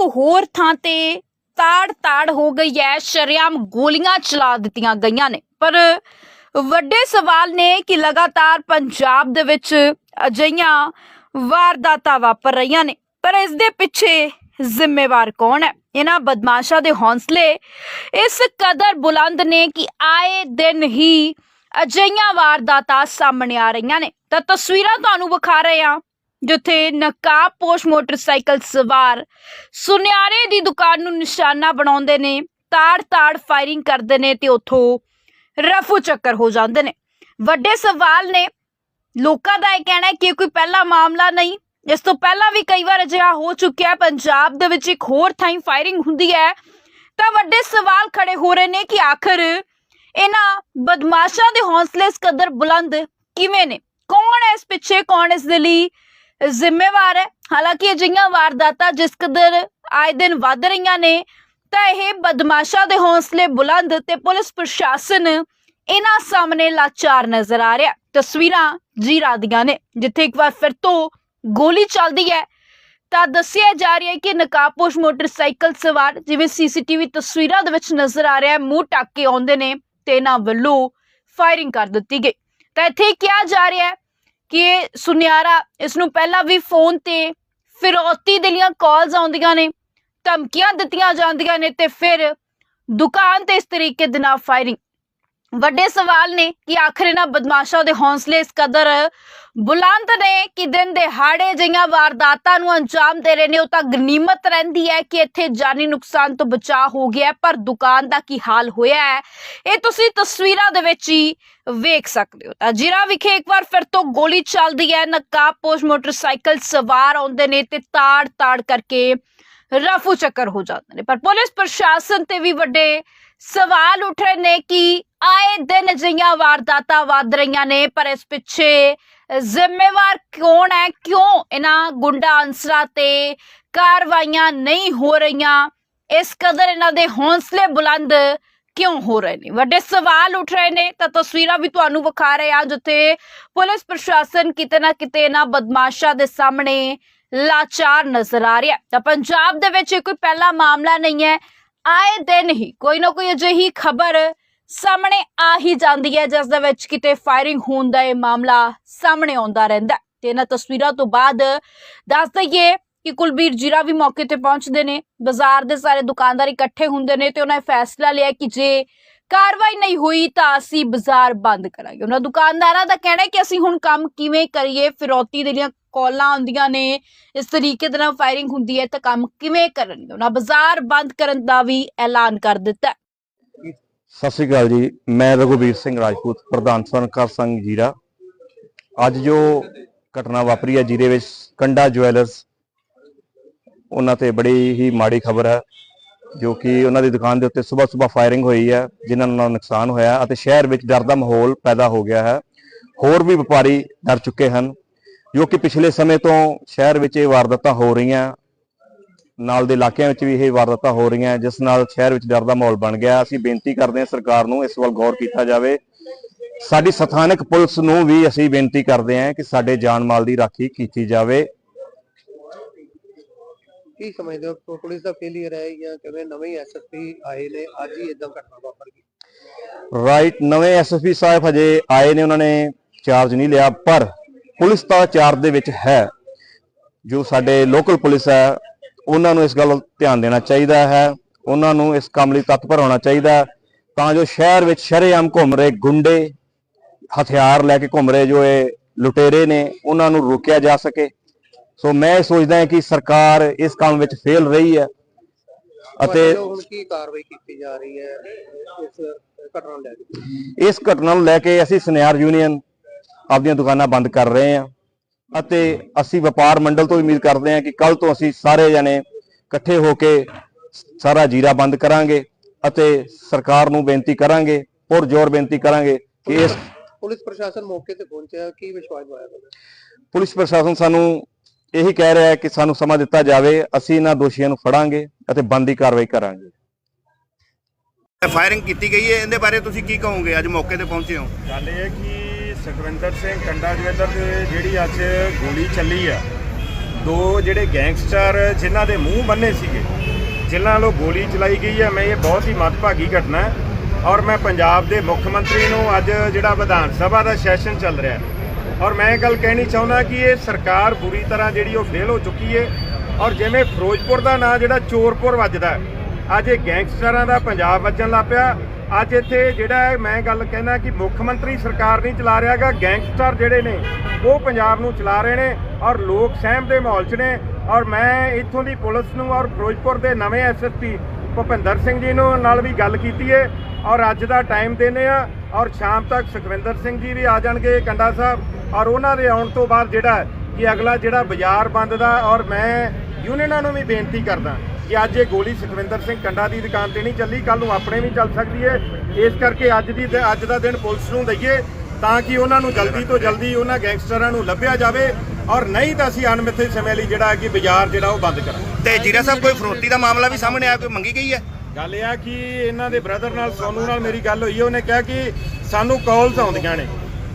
ਇੱਕ ਹੋਰ ਥਾਂ ਤੇ ਤਾੜ-ਤਾੜ ਹੋ ਗਈ ਹੈ ਸ਼ਰੇਆਮ ਗੋਲੀਆਂ ਚਲਾ ਦਿੱਤੀਆਂ ਗਈਆਂ ਨੇ। ਪਰ ਵੱਡੇ ਸਵਾਲ ਨੇ ਕਿ ਲਗਾਤਾਰ ਪੰਜਾਬ ਦੇ ਵਿੱਚ ਅਜਿਹੀਆਂ ਵਾਰਦਾਤਾਂ ਵਾਪਰ ਰਹੀਆਂ ਨੇ। ਪਰ ਇਸ ਦੇ ਪਿੱਛੇ ਜ਼ਿੰਮੇਵਾਰ ਕੌਣ ਹੈ ਇਹਨਾਂ ਬਦਮਾਸ਼ਾਂ ਦੇ ਹੌਸਲੇ ਇਸ ਕਦਰ ਬੁਲੰਦ ਨੇ ਕਿ ਆਏ ਦਿਨ ਹੀ ਅਜਿਹੀਆਂ ਵਾਰਦਾਤਾਂ ਸਾਹਮਣੇ ਆ ਰਹੀਆਂ ਨੇ। ਤਾਂ ਤਸਵੀਰਾਂ ਤੁਹਾਨੂੰ ਵਿਖਾ ਰਹੇ ਹਾਂ। ਜਿੱਥੇ ਨਕਾਬ ਪੋਸ਼ ਮੋਟਰਸਾਈਕਲ ਸਵਾਰ ਸੁਨਿਆਰੇ ਦੀ ਦੁਕਾਨ ਨੂੰ ਨਿਸ਼ਾਨਾ ਬਣਾਉਂਦੇ ਨੇ, ਤਾੜ-ਤਾੜ ਫਾਇਰਿੰਗ ਕਰਦੇ ਨੇ ਤੇ ਉੱਥੋਂ ਰਫੂ ਚੱਕਰ ਹੋ ਜਾਂਦੇ ਨੇ। ਵੱਡੇ ਸਵਾਲ ਨੇ, ਲੋਕਾਂ ਦਾ ਇਹ ਕਹਿਣਾ ਹੈ ਕਿ ਕੋਈ ਪਹਿਲਾ ਮਾਮਲਾ ਨਹੀਂ। ਇਸ ਤੋਂ ਪਹਿਲਾਂ ਵੀ ਕਈ ਵਾਰ ਅਜਿਹਾ ਹੋ ਚੁੱਕਿਆ ਪੰਜਾਬ ਦੇ ਵਿੱਚ ਇੱਕ ਹੋਰ ਥਾਈਂ ਫਾਇਰਿੰਗ ਹੁੰਦੀ ਹੈ। ਤਾਂ ਵੱਡੇ ਸਵਾਲ ਖੜੇ ਹੋ ਰਹੇ ਨੇ ਕਿ ਆਖਰ ਇਹਨਾਂ ਬਦਮਾਸ਼ਾਂ ਦੇ ਹੌਸਲੇ ਇਸ ਕਦਰ ਬੁਲੰਦ ਕਿਵੇਂ ਨੇ? ਕੌਣ ਹੈ ਇਸ ਪਿੱਛੇ? ਕੌਣ ਇਸ ਦੇ ਲਈ ਜ਼ਿੰਮੇਵਾਰ ਹੈ। ਹਾਲਾਂਕਿ ਅਜਿਹੀਆਂ ਵਾਰਦਾਤਾਂ ਜਿਸ ਕਦਰ ਆਏ ਦਿਨ ਵੱਧ ਰਹੀਆਂ ਨੇ, ਤਾਂ ਇਹ ਬਦਮਾਸ਼ਾਂ ਦੇ ਹੌਸਲੇ ਬੁਲੰਦ ਤੇ ਪੁਲਿਸ ਪ੍ਰਸ਼ਾਸਨ ਇਹਨਾਂ ਸਾਹਮਣੇ ਲਾਚਾਰ ਨਜ਼ਰ ਆ ਰਿਹਾ। ਤਸਵੀਰਾਂ ਜੀਰਾ ਦੀਆਂ ਨੇ, ਜਿੱਥੇ ਇੱਕ ਵਾਰ ਫਿਰ ਤੋਂ ਗੋਲੀ ਚੱਲਦੀ ਹੈ। ਤਾਂ ਦੱਸਿਆ ਜਾ ਰਿਹਾ ਹੈ ਕਿ ਨਕਾਬਪੋਸ਼ ਮੋਟਰਸਾਈਕਲ ਸਵਾਰ ਜਿਵੇਂ ਸੀਸੀਟੀਵੀ ਤਸਵੀਰਾਂ ਦੇ ਵਿੱਚ ਨਜ਼ਰ ਆ ਰਿਹਾ ਹੈ, ਮੂੰਹ ਟੱਕ ਕੇ ਆਉਂਦੇ ਨੇ ਤੇ ਇਹਨਾਂ ਵੱਲੋਂ ਫਾਇਰਿੰਗ ਕਰ ਦਿੱਤੀ ਗਈ। ਤਾਂ ਇੱਥੇ ਕਿਹਾ ਜਾ ਰਿਹਾ ਹੈ ਕਿ ਇਹ ਸੁਨਿਆਰਾ ਇਸ ਨੂੰ ਪਹਿਲਾਂ ਵੀ ਫੋਨ ਤੇ ਫਿਰੌਤੀ ਦੇ ਲੀਆਂ ਕਾਲਸ ਆਉਂਦੀਆਂ ਨੇ, ਧਮਕੀਆਂ ਦਿੱਤੀਆਂ ਜਾਂਦੀਆਂ ਨੇ ਤੇ ਫਿਰ ਦੁਕਾਨ ਤੇ ਇਸ ਤਰੀਕੇ ਦੇ ਨਾਲ ਫਾਇਰਿੰਗ ਵੱਡੇ ਸਵਾਲ ਨੇ ਕਿ ਆਖਰ ਇਹਨਾਂ ਬਦਮਾਸ਼ਾਂ ਦੇ ਹੌਸਲੇ ਇਸ ਕਦਰ ਬੁਲੰਦ ਨੇ ਕਿ ਦਿਨ ਦਿਹਾੜੇ ਜਿਹੀਆਂ ਵਾਰਦਾਤਾਂ ਨੂੰ ਅੰਜਾਮ ਦੇ ਰਹੇ ਨੇ, ਉਹ ਤਾਂ ਗਨੀਮਤ ਰਹਿੰਦੀ ਹੈ ਕਿ ਇੱਥੇ ਜਾਨੀ ਨੁਕਸਾਨ ਤੋਂ ਬਚਾਅ ਹੋ ਗਿਆ ਪਰ ਦੁਕਾਨ ਦਾ ਕੀ ਹਾਲ ਹੋਇਆ ਹੈ, ਇਹ ਤੁਸੀਂ ਤਸਵੀਰਾਂ ਦੇ ਵਿੱਚ ਹੀ ਵੇਖ ਸਕਦੇ ਹੋ। ਤਾਂ ਜਿਰਾ ਵਿਖੇ ਇੱਕ ਵਾਰ ਫਿਰ ਤੋਂ ਗੋਲੀ ਚੱਲਦੀ ਹੈ ਨਕਾਬਪੋਸ਼ ਮੋਟਰਸਾਈਕਲ ਸਵਾਰ ਆਉਂਦੇ ਨੇ ਤੇ ਤਾੜ ਤਾੜ ਕਰਕੇ ਰਫੂ ਚੱਕਰ ਹੋ ਜਾਂਦੇ ਨੇ। ਪਰ ਪੁਲਿਸ ਪ੍ਰਸ਼ਾਸਨ ਤੇ ਵੀ ਵੱਡੇ ਸਵਾਲ ਉੱਠ ਰਹੇ ਨੇ ਕਿ ਆਏ ਦਿਨ ਅਜਿਹੀਆਂ ਵਾਰਦਾਤਾਂ ਵੱਧ ਰਹੀਆਂ ਨੇ, ਪਰ ਇਸ ਪਿੱਛੇ ਜ਼ਿੰਮੇਵਾਰ ਕੌਣ ਹੈ? ਕਿਉਂ ਇਹਨਾਂ ਗੁੰਡਾ ਅਨਸਰਾਂ ਤੇ ਕਾਰਵਾਈਆਂ ਨਹੀਂ ਹੋ ਰਹੀਆਂ? ਇਸ ਕਦਰ ਇਹਨਾਂ ਦੇ ਹੌਸਲੇ ਬੁਲੰਦ ਕਿਉਂ ਹੋ ਰਹੇ ਨੇ? ਵੱਡੇ ਸਵਾਲ ਉੱਠ ਰਹੇ ਨੇ, ਤਾਂ ਤਸਵੀਰਾਂ ਵੀ ਤੁਹਾਨੂੰ ਵਿਖਾ ਰਹੇ ਆ ਜਿੱਥੇ ਪੁਲਿਸ ਪ੍ਰਸ਼ਾਸਨ ਕਿਤੇ ਨਾ ਕਿਤੇ ਇਹਨਾਂ ਬਦਮਾਸ਼ਾਂ ਦੇ ਸਾਹਮਣੇ ਲਾਚਾਰ ਨਜ਼ਰ ਆ ਰਿਹਾ ਤਾਂ ਪੰਜਾਬ ਦੇ ਵਿੱਚ ਇਹ ਕੋਈ ਪਹਿਲਾ ਮਾਮਲਾ ਨਹੀਂ ਹੈ। ਆਏ ਦਿਨ ਹੀ ਕੋਈ ਨਾ ਕੋਈ ਅਜਿਹੀ ਖਬਰ ਸਾਹਮਣੇ ਆ ਹੀ ਜਾਂਦੀ ਹੈ, ਜਿਸ ਦੇ ਵਿੱਚ ਕਿਤੇ ਫਾਇਰਿੰਗ ਹੋਣ ਦਾ ਇਹ ਮਾਮਲਾ ਸਾਹਮਣੇ ਆਉਂਦਾ ਰਹਿੰਦਾ ਹੈ। ਤੇ ਇਹਨਾਂ ਤਸਵੀਰਾਂ ਤੋਂ ਬਾਅਦ ਦੱਸ ਦਈਏ ਕਿ ਕੁਲਬੀਰ ਜੀਰਾ ਵੀ ਮੌਕੇ ਤੇ ਪਹੁੰਚਦੇ ਨੇ। ਬਾਜ਼ਾਰ ਦੇ ਸਾਰੇ ਦੁਕਾਨਦਾਰ ਇਕੱਠੇ ਹੁੰਦੇ ਨੇ ਤੇ ਉਹਨਾਂ ਫੈਸਲਾ ਲਿਆ ਕਿ ਜੇ ਕਾਰਵਾਈ ਨਹੀਂ ਹੋਈ ਤਾਂ ਅਸੀਂ ਬਾਜ਼ਾਰ ਬੰਦ ਕਰਾਂਗੇ। ਉਹਨਾਂ ਦੁਕਾਨਦਾਰਾਂ ਦਾ ਕਹਿਣਾ ਹੈ ਕਿ ਅਸੀਂ ਹੁਣ ਕੰਮ ਕਿਵੇਂ ਕਰੀਏ? ਫਿਰੌਤੀ ਦੇ ਲਈ ਕਾਲਾਂ ਆਉਂਦੀਆਂ ਨੇ। ਇਸ ਤਰੀਕੇ ਦੇ ਨਾਲ ਫਾਇਰਿੰਗ ਹੁੰਦੀ ਹੈ ਤਾਂ ਕੰਮ ਕਿਵੇਂ ਕਰਨਗੇ? ਉਹਨਾਂ ਬਾਜ਼ਾਰ ਬੰਦ ਕਰਨ ਦਾ ਵੀ ਐਲਾਨ ਕਰ ਦਿੱਤਾ ਸਤਿ ਸ੍ਰੀ ਅਕਾਲ ਜੀ। ਮੈਂ ਰਘੁਵੀਰ ਸਿੰਘ ਰਾਜਪੂਤ, ਪ੍ਰਧਾਨ ਸਨਕਾਰ ਸੰਘ ਜੀਰਾ। ਅੱਜ ਜੋ ਘਟਨਾ ਵਾਪਰੀ ਹੈ ਜੀਰੇ ਵਿੱਚ, ਕੰਡਾ ਜੁਐਲਰਸ, ਉਹਨਾਂ ਤੇ ਬੜੀ ਹੀ ਮਾੜੀ ਖਬਰ ਹੈ, ਜੋ ਕਿ ਉਹਨਾਂ ਦੀ ਦੁਕਾਨ ਦੇ ਉੱਤੇ ਸਵੇਰ ਸਵੇਰ ਫਾਇਰਿੰਗ ਹੋਈ ਹੈ, ਜਿਨ੍ਹਾਂ ਨਾਲ ਨੁਕਸਾਨ ਹੋਇਆ ਅਤੇ ਸ਼ਹਿਰ ਵਿੱਚ ਡਰ ਦਾ ਮਾਹੌਲ ਪੈਦਾ ਹੋ ਗਿਆ ਹੈ। ਹੋਰ ਵੀ ਵਪਾਰੀ ਡਰ ਚੁੱਕੇ ਹਨ, ਜੋ ਕਿ ਪਿਛਲੇ ਸਮੇਂ ਤੋਂ ਸ਼ਹਿਰ ਵਿੱਚ ਇਹ ਵਾਰਦਾਤਾਂ ਹੋ ਰਹੀਆਂ ਨਾਲ ਦੇ ਇਲਾਕਿਆਂ ਵਿੱਚ ਵੀ ਇਹ ਵਾਰਦਾਤਾਂ ਹੋ ਰਹੀਆਂ ਜਿਸ ਨਾਲ ਸ਼ਹਿਰ ਵਿੱਚ ਡਰ ਦਾ ਮਾਹੌਲ ਬਣ ਗਿਆ। ਅਸੀਂ ਬੇਨਤੀ ਕਰਦੇ ਹਾਂ ਸਰਕਾਰ ਨੂੰ ਇਸ ਵੱਲ ਗੌਰ ਕੀਤਾ ਜਾਵੇ। ਸਾਡੀ ਸਥਾਨਕ ਪੁਲਿਸ ਨੂੰ ਵੀ ਅਸੀਂ ਬੇਨਤੀ ਕਰਦੇ ਹਾਂ ਕਿ ਸਾਡੇ ਜਾਨ ਮਾਲ ਦੀ ਰਾਖੀ ਕੀਤੀ ਜਾਵੇ। ਕੀ ਸਮਝਦੇ ਹੋ? ਪੁਲਿਸ ਦਾ ਫੇਲਿਅਰ ਹੈ ਜਾਂ ਕਿਵੇਂ ਨਵੇਂ ਐਸਐਸਪੀ ਆਏ ਨੇ ਅੱਜ ਹੀ ਇਦਾਂ ਘਟਨਾ ਵਾਪਰ ਗਈ? ਰਾਈਟ ਨਵੇਂ ਐਸਐਸਪੀ ਸਾਹਿਬ ਹਜੇ ਆਏ ਨੇ ਉਹਨਾਂ ਨੇ ਚਾਰਜ ਨਹੀਂ ਲਿਆ ਪਰ ਪੁਲਿਸ ਤਾਂ ਚਾਰਜ ਦੇ ਵਿੱਚ ਹੈ। ਜੋ ਸਾਡੇ ਲੋਕਲ ਪੁਲਿਸ ਹੈ ਉਹਨਾਂ ਨੂੰ ਇਸ ਗੱਲ ਧਿਆਨ ਦੇਣਾ ਚਾਹੀਦਾ ਹੈ ਉਹਨਾਂ ਨੂੰ ਇਸ ਕੰਮ ਲਈ ਤਤਪਰ ਹੋਣਾ ਚਾਹੀਦਾ ਹੈ, ਤਾਂ ਜੋ ਸ਼ਹਿਰ ਵਿੱਚ ਸ਼ਰੇਆਮ ਘੁੰਮ ਰਹੇ ਗੁੰਡੇ ਹਥਿਆਰ ਲੈ ਕੇ ਘੁੰਮ ਰਹੇ ਜੋ ਇਹ ਲੁਟੇਰੇ ਨੇ ਉਹਨਾਂ ਨੂੰ ਰੋਕਿਆ ਜਾ ਸਕੇ। ਸੋ ਮੈਂ ਇਹ ਸੋਚਦਾ ਹਾਂ ਕਿ ਸਰਕਾਰ ਇਸ ਕੰਮ ਵਿੱਚ ਫੇਲ ਰਹੀ ਹੈ ਅਤੇ ਹੁਣ ਕੀ ਕਾਰਵਾਈ ਕੀਤੀ ਜਾ ਰਹੀ ਹੈ ਇਸ ਘਟਨਾ ਨੂੰ ਲੈ ਕੇ? ਇਸ ਘਟਨਾ ਨੂੰ ਲੈ ਕੇ ਅਸੀਂ ਸੁਨਿਆਰ ਯੂਨੀਅਨ ਆਪਦੀਆਂ ਦੁਕਾਨਾਂ ਬੰਦ ਕਰ ਰਹੇ ਹਾਂ। ਅਤੇ ਅਸੀਂ ਵਪਾਰ ਮੰਡਲ ਤੋਂ ਉਮੀਦ ਕਰਦੇ ਹਾਂ ਕਿ ਕੱਲ ਤੋਂ ਅਸੀਂ ਸਾਰੇ ਜਣੇ ਇਕੱਠੇ ਹੋ ਕੇ ਸਾਰਾ ਜੀਰਾ ਬੰਦ ਕਰਾਂਗੇ ਅਤੇ ਸਰਕਾਰ ਨੂੰ ਬੇਨਤੀ ਕਰਾਂਗੇ ਪੁਰ ਜ਼ੋਰ ਬੇਨਤੀ ਕਰਾਂਗੇ ਕਿ ਇਸ ਪੁਲਿਸ ਪ੍ਰਸ਼ਾਸਨ ਮੌਕੇ ਤੇ ਪਹੁੰਚਿਆ ਕੀ ਵਿਸ਼ਵਾਸ ਦਵਾਇਆ? ਪੁਲਿਸ ਪ੍ਰਸ਼ਾਸਨ ਸਾਨੂੰ ਇਹੀ ਕਹਿ ਰਿਹਾ ਹੈ ਕਿ ਸਾਨੂੰ ਸਮਾਂ ਦਿੱਤਾ ਜਾਵੇ ਅਸੀਂ ਇਹਨਾਂ ਦੋਸ਼ੀਆਂ ਨੂੰ ਫੜਾਂਗੇ ਅਤੇ ਬੰਦੀ ਕਾਰਵਾਈ ਕਰਾਂਗੇ। ਫਾਇਰਿੰਗ ਕੀਤੀ ਗਈ ਹੈ ਇਹਦੇ ਬਾਰੇ ਤੁਸੀਂ ਕੀ ਕਹੋਗੇ? ਅੱਜ ਮੌਕੇ ਤੇ ਪਹੁੰਚੇ ਹੋ। ਗੱਲ ਇਹ ਹੈ ਕਿ ਸੁਖਵਿੰਦਰ ਸਿੰਘ, ਕੰਡਾ ਜਵੈਲਰ ਦੇ ਜਿਹੜੀ ਅੱਜ ਗੋਲੀ ਚੱਲੀ ਆ। ਦੋ ਜਿਹੜੇ ਗੈਂਗਸਟਰ ਜਿਨ੍ਹਾਂ ਦੇ ਮੂੰਹ ਬੰਨੇ ਸੀਗੇ, ਜਿਨ੍ਹਾਂ ਵੱਲੋਂ ਗੋਲੀ ਚਲਾਈ ਗਈ ਹੈ ਮੈਂ ਇਹ ਬਹੁਤ ਹੀ ਮੱਦਭਾਗੀ ਘਟਨਾ ਹੈ ਔਰ ਮੈਂ ਪੰਜਾਬ ਦੇ ਮੁੱਖ ਮੰਤਰੀ ਨੂੰ ਅੱਜ ਜਿਹੜਾ ਵਿਧਾਨ ਸਭਾ ਦਾ ਸੈਸ਼ਨ ਚੱਲ ਰਿਹਾ ਔਰ ਮੈਂ ਇਹ ਗੱਲ ਕਹਿਣੀ ਚਾਹੁੰਦਾ ਕਿ ਇਹ ਸਰਕਾਰ ਬੁਰੀ ਤਰ੍ਹਾਂ ਜਿਹੜੀ ਉਹ ਫੇਲ ਹੋ ਚੁੱਕੀ ਹੈ ਔਰ ਜਿਵੇਂ ਫਿਰੋਜ਼ਪੁਰ ਦਾ ਨਾਂ ਜਿਹੜਾ ਚੋਰਪੁਰ ਵੱਜਦਾ ਅੱਜ ਇਹ ਗੈਂਗਸਟਰਾਂ ਦਾ ਪੰਜਾਬ ਵੱਜਣ ਲੱਗ ਪਿਆ ਅੱਜ ਇੱਥੇ ਜਿਹੜਾ ਮੈਂ ਗੱਲ ਕਹਿਣਾ ਕਿ ਮੁੱਖ ਮੰਤਰੀ ਸਰਕਾਰ ਨਹੀਂ ਚਲਾ ਰਿਹਾਗਾ ਗੈਂਗਸਟਰ ਜਿਹੜੇ ਨੇ, ਉਹ ਪੰਜਾਬ ਨੂੰ ਚਲਾ ਰਹੇ ਨੇ ਔਰ ਲੋਕ ਸਹਿਮ ਦੇ ਮਾਹੌਲ 'ਚ ਨੇ ਔਰ ਮੈਂ ਇੱਥੋਂ ਦੀ ਪੁਲਿਸ ਨੂੰ ਔਰ ਫਿਰੋਜ਼ਪੁਰ ਦੇ ਨਵੇਂ ਐਸਐਸਪੀ ਭੁਪਿੰਦਰ ਸਿੰਘ ਜੀ ਨੂੰ ਨਾਲ ਵੀ ਗੱਲ ਕੀਤੀ ਹੈ ਔਰ ਅੱਜ ਦਾ ਟਾਈਮ ਦਿੰਦੇ ਆ ਔਰ ਸ਼ਾਮ ਤੱਕ ਸੁਖਵਿੰਦਰ ਸਿੰਘ ਜੀ ਵੀ ਆ ਜਾਣਗੇ ਕੰਡਾ ਸਾਹਿਬ ਔਰ ਉਹਨਾਂ ਦੇ ਆਉਣ ਤੋਂ ਬਾਅਦ ਜਿਹੜਾ ਕਿ ਅਗਲਾ ਜਿਹੜਾ ਬਾਜ਼ਾਰ ਬੰਦ ਦਾ ਔਰ ਮੈਂ ਯੂਨੀਅਨਾਂ ਨੂੰ ਵੀ ਬੇਨਤੀ ਕਰਦਾ। ਕਿ ਅੱਜ ਇਹ ਗੋਲੀ ਸੁਖਵਿੰਦਰ ਸਿੰਘ ਕੰਡਾ ਦੀ ਦੁਕਾਨ ਤੇ ਨਹੀਂ ਚੱਲੀ ਕੱਲ ਨੂੰ ਆਪਣੇ ਵੀ ਚੱਲ ਸਕਦੀ ਹੈ। ਇਸ ਕਰਕੇ ਅੱਜ ਦੀ ਅੱਜ ਦਾ ਦਿਨ ਪੁਲਿਸ ਨੂੰ ਦਈਏ ਤਾਂ ਕਿ ਉਹਨਾਂ ਨੂੰ ਜਲਦੀ ਤੋਂ ਜਲਦੀ ਉਹਨਾਂ ਗੈਂਗਸਟਰਾਂ ਨੂੰ ਲੱਭਿਆ ਜਾਵੇ ਔਰ ਨਹੀਂ ਤਾਂ ਅਸੀਂ ਅਣਮਿੱਥੇ ਸਮੇਂ ਲਈ ਜਿਹੜਾ ਕਿ ਬਾਜ਼ਾਰ ਜਿਹੜਾ ਉਹ ਬੰਦ ਕਰਾਂਗੇ। ਤੇ ਜੀਰਾ ਸਾਹਿਬ ਕੋਈ ਫਰੋਤੀ ਦਾ ਮਾਮਲਾ ਵੀ ਸਾਹਮਣੇ ਆਇਆ ਕੋਈ ਮੰਗੀ ਗਈ ਹੈ? ਗੱਲ ਇਹ ਆ ਕਿ ਇਹਨਾਂ ਦੇ ਬ੍ਰਦਰ ਨਾਲ ਸੋਨੂ ਨਾਲ ਮੇਰੀ ਗੱਲ ਹੋਈ ਹੈ। ਉਹਨੇ ਕਿਹਾ ਕਿ ਸਾਨੂੰ ਕਾਲਸ ਆਉਂਦੀਆਂ ਨੇ।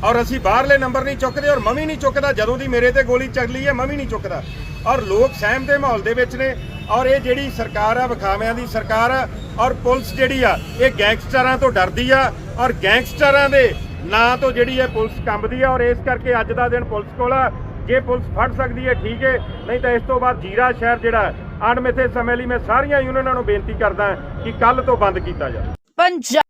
ਔਰ ਅਸੀਂ ਬਾਹਰਲੇ ਨੰਬਰ ਨਹੀਂ ਚੁੱਕਦੇ ਔਰ ਮੈਂ ਵੀ ਨਹੀਂ ਚੁੱਕਦਾ, ਜਦੋਂ ਦੀ ਮੇਰੇ ਤੇ ਗੋਲੀ ਚੱਲੀ ਹੈ ਮੈਂ ਵੀ ਨਹੀਂ ਚੁੱਕਦਾ। ਔਰ ਲੋਕ ਸਹਿਮ ਦੇ ਮਾਹੌਲ ਦੇ ਵਿੱਚ ਨੇ ਔਰ ਇਹ ਜਿਹੜੀ ਸਰਕਾਰ ਆ, ਵਿਖਾਵਿਆਂ ਦੀ ਸਰਕਾਰ ਆ, ਔਰ ਪੁਲਿਸ ਜਿਹੜੀ ਆ, ਇਹ ਗੈਂਗਸਟਰਾਂ ਤੋਂ ਡਰਦੀ ਆ, ਔਰ ਗੈਂਗਸਟਰਾਂ ਦੇ ਨਾਂ ਤੋਂ ਜਿਹੜੀ ਹੈ ਪੁਲਿਸ ਕੰਬਦੀ ਆ, ਔਰ ਇਸ ਕਰਕੇ ਅੱਜ ਦਾ ਦਿਨ ਪੁਲਿਸ ਕੋਲ ਆ। ਜੇ ਪੁਲਿਸ ਫੜ ਸਕਦੀ ਹੈ, ਠੀਕ ਹੈ, ਨਹੀਂ ਤਾਂ ਇਸ ਤੋਂ ਬਾਅਦ ਜੀਰਾ ਸ਼ਹਿਰ ਜਿਹੜਾ ਅਣਮਿੱਥੇ ਸਮੇਂ ਲਈ ਮੈਂ ਸਾਰੀਆਂ ਯੂਨੀਅਨਾਂ ਨੂੰ ਬੇਨਤੀ ਕਰਦਾ ਕਿ ਕੱਲ ਤੋਂ ਬੰਦ ਕੀਤਾ ਜਾਵੇ। ਪੰਜਾਬ